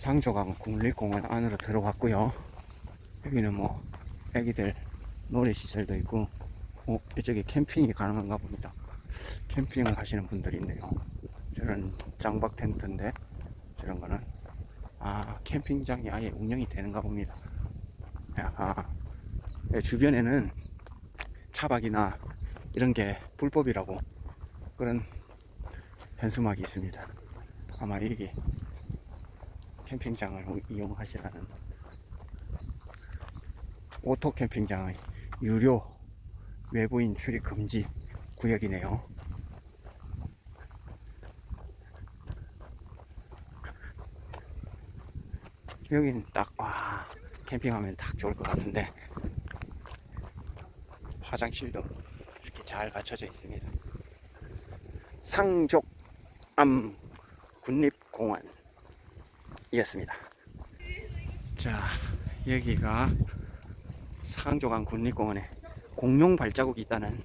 상조강 국립공원 안으로 들어왔고요. 여기는 뭐 애기들 놀이시설도 있고 어, 이쪽에 캠핑이 가능한가 봅니다. 캠핑을 하시는 분들이 있네요. 저런 장박 텐트인데 저런 거는 아 캠핑장이 아예 운영이 되는가 봅니다. 아, 예, 주변에는 차박이나 이런 게 불법이라고 그런 현수막이 있습니다. 아마 이게 캠핑장을 이용하시라는 오토 캠핑장의 유료 외부인 출입 금지 구역이네요. 여긴 딱, 와, 캠핑하면 딱 좋을 것 같은데, 화장실도 이렇게 잘 갖춰져 있습니다. 상족암 국립공원 이었습니다. 자, 여기가 상조강 국립공원에 공룡 발자국이 있다는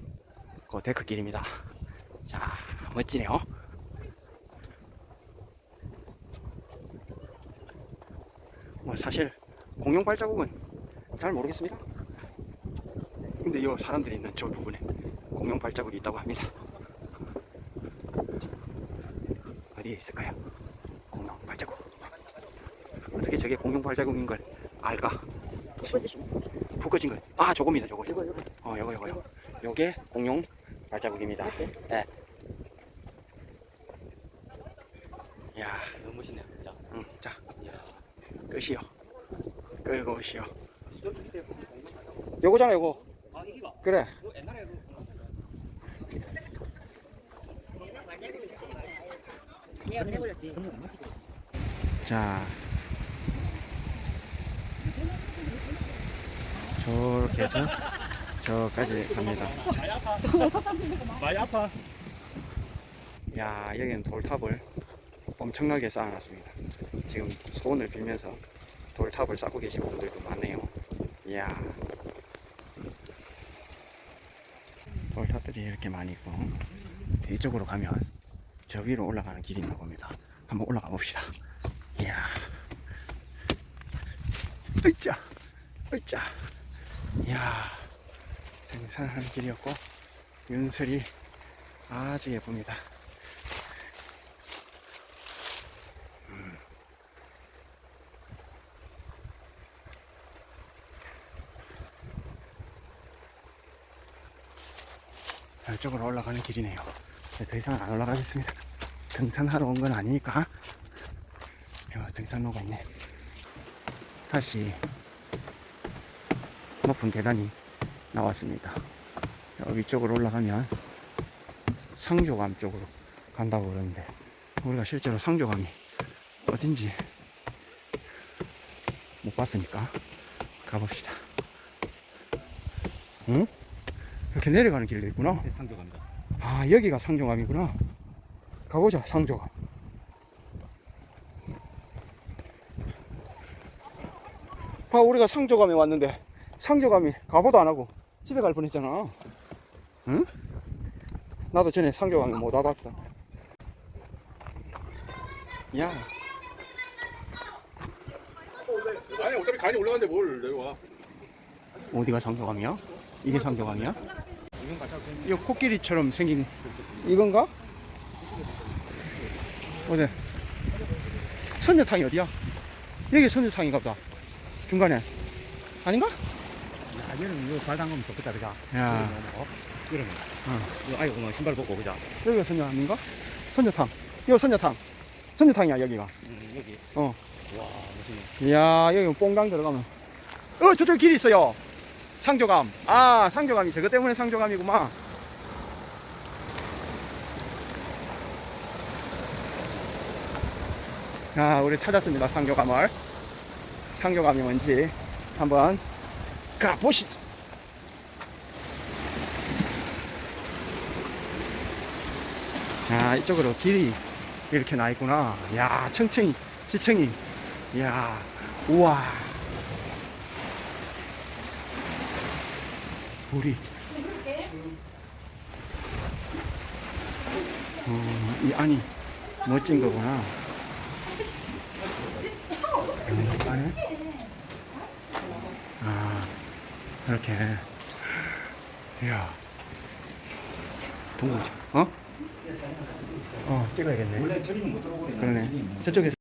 그 데크길입니다. 자, 멋지네요. 뭐 사실 공룡 발자국은 잘 모르겠습니다. 근데 이 사람들이 있는 저 부분에 공룡 발자국이 있다고 합니다. 어디에 있을까요? 공룡 발자국. 어떻게 저게 공룡 발자국인 걸 알까? 거. 아, 저겁니다, 저거. 어, 요거, 요거요. 요게 공룡 발자국입니다. 네. 야, 너무 멋있네요. 진짜. 응, 자, 이야. 끝이요. 끌고 오시오. 요거잖아, 요거. 아 이기가. 그래. 뭐 옛날에 그. 자. 저렇게 해서 저까지 갑니다. 많이 아파. 야, 여기는 돌탑을 엄청나게 쌓아놨습니다. 지금 소원을 빌면서 돌탑을 쌓고 계신 분들도 많네요. 이야. 돌탑들이 이렇게 많이 있고, 이쪽으로 가면 저 위로 올라가는 길이 있나 봅니다. 한번 올라가 봅시다. 이야. 으쌰! 으쌰! 이야. 등산하는 길이었고, 윤설이 아주 예쁩니다. 이쪽으로 올라가는 길이네요. 네, 더 이상 안 올라가겠습니다. 등산하러 온 건 아니니까. 야, 등산로가 있네. 다시 높은 계단이 나왔습니다. 여 위쪽으로 올라가면 상조감 쪽으로 간다고 그러는데 우리가 실제로 상조감이 어딘지 못 봤으니까 가봅시다. 응? 이렇게 내려가는 길도 있구나. 상조갑니다. 아 여기가 상조감이구나 가보자 상조감 봐 우리가 상조감에 왔는데 상조감이 가보도 안 하고 집에 갈 뻔했잖아 응? 나도 전에 상조감에 못 와봤어 야 아니 어차피 간이 올라갔는데 뭘 내려와. 어디가 상조감이야? 이게 하고 이거 코끼리처럼 생긴 이건가? 어디? 선녀탕이 어디야? 여기 선녀탕인가 보다 중간에 아닌가? 야, 얘는 이거 발 담그면 좋겠다, 그자. 야 어? 이러면. 응. 이거 아이고, 뭐 신발 벗고, 그자. 여기가 선녀탕인가? 선녀탕 이거 선녀탕 선녀탕이야 여기가 음, 여기. 어. 와, 멋있네. 이야 여기 뽕당 들어가면 어 저쪽 길이 있어요 상조감 아 상조감이 저거 때문에 상조감이구만 아 우리 찾았습니다 상조감을 상조감이 뭔지 한번 가보시죠. 아 이쪽으로 길이 이렇게 나 있구나. 야 층층이 지층이. 이야 우와. 우리. 어, 이 안이 멋진 거구나. 하네. 아, 이렇게. 이야. 동공지. 어? 어, 찍어야겠네. 원래 저리는 못 들어오거든요. 그러네. 저쪽에서.